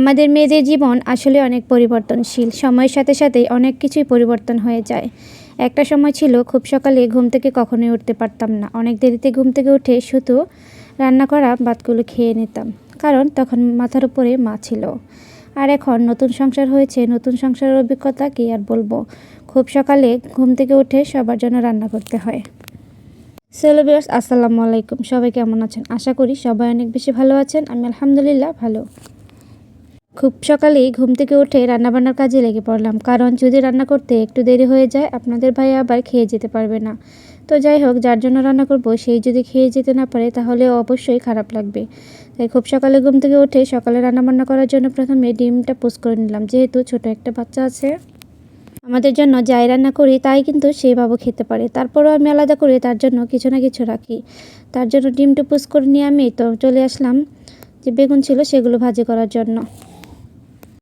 আমাদের মেয়েদের জীবন আসলে অনেক পরিবর্তনশীল। সময়ের সাথে সাথে অনেক কিছুই পরিবর্তন হয়ে যায়। একটা সময় ছিল, খুব সকালে ঘুম থেকে কখনোই উঠতে পারতাম না। অনেক দেরিতে ঘুম থেকে উঠে শুধু রান্না করা, ভাতগুলো খেয়ে নিতাম। কারণ তখন মাথার উপরে মা ছিল। আর এখন নতুন সংসার হয়েছে, নতুন সংসারের অভিজ্ঞতা কি আর বলব? খুব সকালে ঘুম থেকে উঠে সবার জন্য রান্না করতে হয়। সেলো বিয়ার্স আসসালামু আলাইকুম। সবাই কেমন আছেন? আশা করি সবাই অনেক বেশি ভালো আছেন। আমি আলহামদুলিল্লাহ ভালো। খুব সকালেই ঘুম থেকে উঠে রান্নাবান্নার কাজে লেগে পড়লাম। কারণ যদি রান্না করতে একটু দেরি হয়ে যায়, আপনাদের ভাই আবার খেয়ে যেতে পারবে না। তো যাই হোক, যার জন্য রান্না করব, সেই যদি খেয়ে যেতে না পারে, তাহলে অবশ্যই খারাপ লাগবে। তাই খুব সকালে ঘুম থেকে উঠে সকালে রান্নাবান্না করার জন্য প্রথমে ডিমটা পোস্ট করে নিলাম। যেহেতু ছোট একটা বাচ্চা আছে, আমাদের জন্য যাই রান্না করি, তাই কিন্তু সেইভাবে খেতে পারে। তারপরেও আমি আলাদা করে তার জন্য কিছু না কিছু রাখি। তার জন্য ডিমটা পোস্ট করে নিয়ে আমি তো চলে আসলাম, যে বেগুন ছিল সেগুলো ভাজি করার জন্য।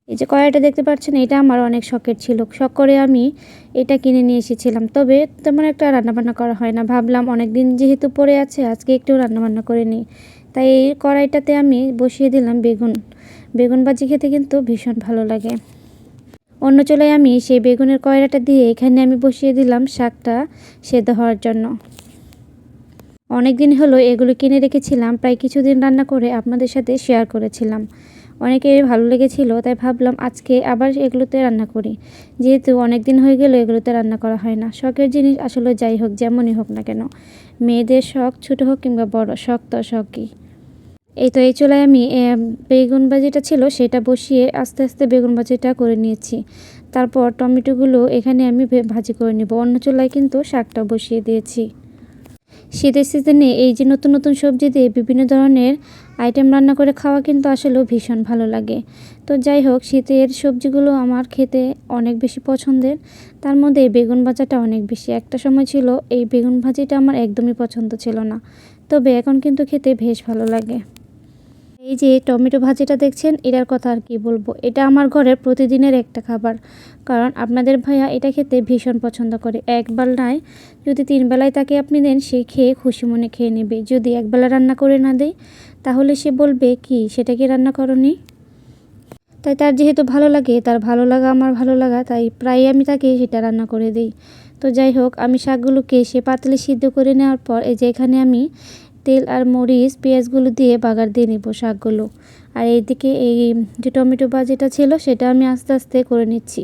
এই যে কড়াইটা দেখতে পাচ্ছেন, এটা আমার অনেক শখের ছিল। শখ করে আমি এটা কিনে নিয়ে এসেছিলাম। তবে তেমন একটা রান্নাবান্না করা হয় না। ভাবলাম অনেক দিন যেহেতু পড়ে আছে, আজকে একটু রান্নাবান্না করে নিই। তাই এই কড়াইটাতে আমি বসিয়ে দিলাম বেগুন। বেগুন ভাজি খেতে কিন্তু ভীষণ ভালো লাগে। অন্য চুলায় আমি সেই বেগুনের কয়রাটা দিয়ে এখানে আমি বসিয়ে দিলাম শাকটা সেদ্ধ হওয়ার জন্য। অনেক দিন হলো এগুলো কিনে রেখেছিলাম, প্রায় কিছুদিন রান্না করে আপনাদের সাথে শেয়ার করেছিলাম। অনেকের ভালো লেগেছিল, তাই ভাবলাম আজকে আবার এগুলোতে রান্না করি। যেহেতু অনেক দিন হয়ে গেল এগুলোতে রান্না করা হয় না। শখের জিনিস আসলে যাই হোক, যেমনই হোক না কেন। মেয়েদের শখ ছোটো হোক কিংবা বড়, শখ তো শখই। এই তো এই চুলায় আমি বেগুন ভাজিটা ছিল, সেটা বসিয়ে আস্তে আস্তে বেগুন ভাজিটা করে নিয়েছি। তারপর টমেটোগুলো এখানে আমি ভাজি করে নেব। অন্য চুলায় কিন্তু শাকটা বসিয়ে দিয়েছি। শীতের সিজনে এই যে নতুন নতুন সবজি দিয়ে বিভিন্ন ধরনের আইটেম রান্না করে খাওয়া কিন্তু আসলেও ভীষণ ভালো লাগে। তো যাই হোক, শীতের সবজিগুলো আমার খেতে অনেক বেশি পছন্দের। তার মধ্যে বেগুন ভাজাটা অনেক বেশি। একটা সময় ছিল এই বেগুন ভাজিটা আমার একদমই পছন্দ ছিল না। তবে এখন কিন্তু খেতে বেশ ভালো লাগে। এই যে টমেটো ভাজিটা দেখছেন, এটার কথা আর কি বলব? এটা আমার ঘরের প্রতিদিনের একটা খাবার। কারণ আপনাদের ভাইয়া এটা খেতে ভীষণ পছন্দ করে। একবার নয় যদি তিন বেলায় তাকে আপনি দেন, সে খেয়ে খুশি মনে খেয়ে নেবে। যদি একবেলা রান্না করে না দেয়, তাহলে সে বলবে, কি, সেটা কি রান্না করনি? তাই তার যেহেতু ভালো লাগে, তার ভালো লাগা আমার ভালো লাগা, তাই প্রায় আমি তাকে সেটা রান্না করে দিই। তো যাই হোক, আমি শাকগুলোকে সে পাতলে সিদ্ধ করে নেওয়ার পর, এই যে এখানে আমি তেল আর মরিচ, পেঁয়াজগুলো দিয়ে বাগার দিয়ে নেব শাকগুলো। আর এইদিকে এই যে টমেটো ভাজিটা ছিল, সেটা আমি আস্তে আস্তে করে নিচ্ছি।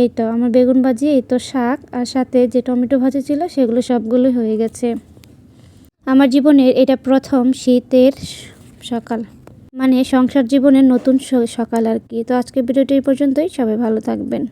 এই তো, আমার বেগুন ভাজি, এই তো শাক, আর সাথে যে টমেটো ভাজি ছিল, সেগুলো সবগুলোই হয়ে গেছে। আমার জীবনের এটা প্রথম শীতের সকাল। মানে সংসার জীবনের নতুন সকাল আর কি। তো আজকে ভিডিওটি পর্যন্তই। সবাই ভালো থাকবেন।